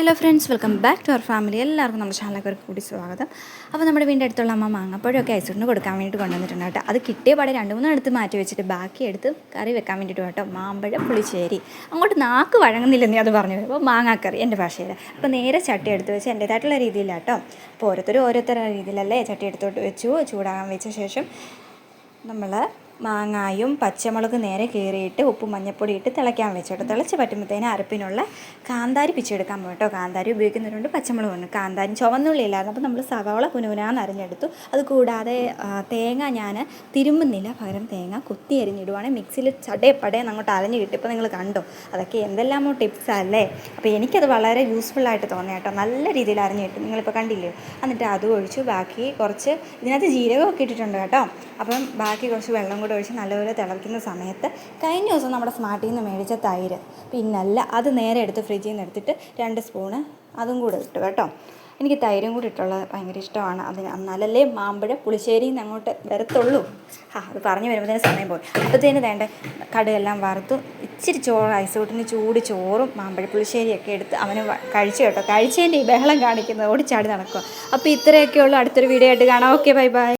Hello friends welcome back to our family എല്ലാവർക്കും നമ്മുടെ ചാനലിലേക്ക് ഒരു കൂടി സ്വാഗതം. അപ്പോൾ നമ്മുടെ വീടിന്റെ അടുത്തുള്ള അമ്മ മാങ്ങപ്പഴമൊക്കെ ഐസൂട്ടിന് കൊടുക്കാൻ വേണ്ടിയിട്ട് കൊണ്ടുവന്നിട്ടുണ്ട് കേട്ടോ. അത് കിട്ടിയ പാടെ രണ്ട് മൂന്ന് എടുത്ത് മാറ്റി വെച്ചിട്ട് ബാക്കി എടുത്ത് കറി വെക്കാൻ വേണ്ടിയിട്ട് കേട്ടോ. മാമ്പഴം പുളിശ്ശേരി. അങ്ങോട്ട് നാക്ക് വഴങ്ങുന്നില്ലെന്ന് അത് പറഞ്ഞു അപ്പോൾ മാങ്ങാക്കറി എന്റെ ഭാഷയിൽ. അപ്പോൾ നേരെ ചട്ടി എടുത്ത് വെച്ച് എന്റേതായിട്ടുള്ള രീതിയിലാട്ടോ അപ്പോൾ ഓരോരുത്തരും ഓരോരുത്തരുടെ രീതിയിലല്ലേ ചട്ടി എടുത്തോട്ട് വെച്ചു. ചൂടാകാൻ വെച്ച ശേഷം നമ്മൾ മാങ്ങായും പച്ചമുളക് നേരെ കീറിയിട്ട് ഉപ്പും മഞ്ഞപ്പൊടി ഇട്ട് തിളയ്ക്കാൻ വെച്ചോട്ടോ തിളച്ച് പറ്റുമ്പോഴത്തേന് അരപ്പിനുള്ള കാന്താരി പിച്ചെടുക്കാൻ പോയിട്ടോ കാന്താരി ഉപയോഗിക്കുന്നവരുണ്ട് പച്ചമുളക് ഉണ്ട്. കാന്താരി ചുവന്നുള്ളി ഇല്ലായിരുന്നു അപ്പോൾ നമ്മൾ സവാള കുനുകുനാന്ന് അരിഞ്ഞെടുത്തു. അത് കൂടാതെ ആ, തേങ്ങ ഞാൻ തിരുമ്പുന്നില്ല പകരം തേങ്ങ കുത്തി അരിഞ്ഞിടുവാണെങ്കിൽ മിക്സിയിൽ ചടേ പടേന്ന് അങ്ങോട്ട് അരഞ്ഞ് കിട്ടിയപ്പോൾ നിങ്ങൾ കണ്ടോ? അതൊക്കെ എന്തെല്ലാമോ ടിപ്സ് അല്ലേ? അപ്പോൾ എനിക്കത് വളരെ യൂസ്ഫുള്ളായിട്ട് തോന്നി കേട്ടോ. നല്ല രീതിയിൽ അരിഞ്ഞ് കിട്ടും. നിങ്ങളിപ്പോൾ കണ്ടില്ലേ? എന്നിട്ട് അതും ഒഴിച്ചു. ബാക്കി കുറച്ച് ഇതിനകത്ത് ജീരകമൊക്കെ ഇട്ടിട്ടുണ്ട് കേട്ടോ. അപ്പം ബാക്കി കുറച്ച് വെള്ളം ഒഴിച്ച് നല്ലപോലെ തിളയ്ക്കുന്ന സമയത്ത് കഴിഞ്ഞ ദിവസം നമ്മുടെ സ്മാർട്ടിൽ നിന്ന് മേടിച്ച തൈര്. പിന്നല്ല അത് നേരെ എടുത്ത് ഫ്രിഡ്ജിൽ നിന്ന് എടുത്തിട്ട് രണ്ട് സ്പൂണ് അതും കൂടെ ഇട്ടു കേട്ടോ. എനിക്ക് തൈരും കൂടി ഇട്ടുള്ളത് ഭയങ്കര ഇഷ്ടമാണ്. അതിന് എന്നാലല്ലേ മാമ്പഴ പുളിശ്ശേരി നിന്ന് അങ്ങോട്ട് വരത്തുള്ളൂ. ആ അത് പറഞ്ഞു വരുമ്പോഴത്തേന് സമയം പോയി. അപ്പോഴത്തേന് വേണ്ട കടുകെല്ലാം വറുത്തു ഇച്ചിരി ചോറ് ഐസോട്ടിന് ചൂട് ചോറും മാമ്പഴ പുളിശ്ശേരിയൊക്കെ എടുത്ത് അവന് കഴിച്ചു കേട്ടോ. കഴിച്ചതിന്റെ ഈ ബഹളം കാണിക്കുന്നത് ഓടിച്ചാടി നടക്കുക അപ്പോൾ ഇത്രയൊക്കെ ഉള്ളൂ. അടുത്തൊരു വീഡിയോ ആയിട്ട് കാണാം. Okay bye bye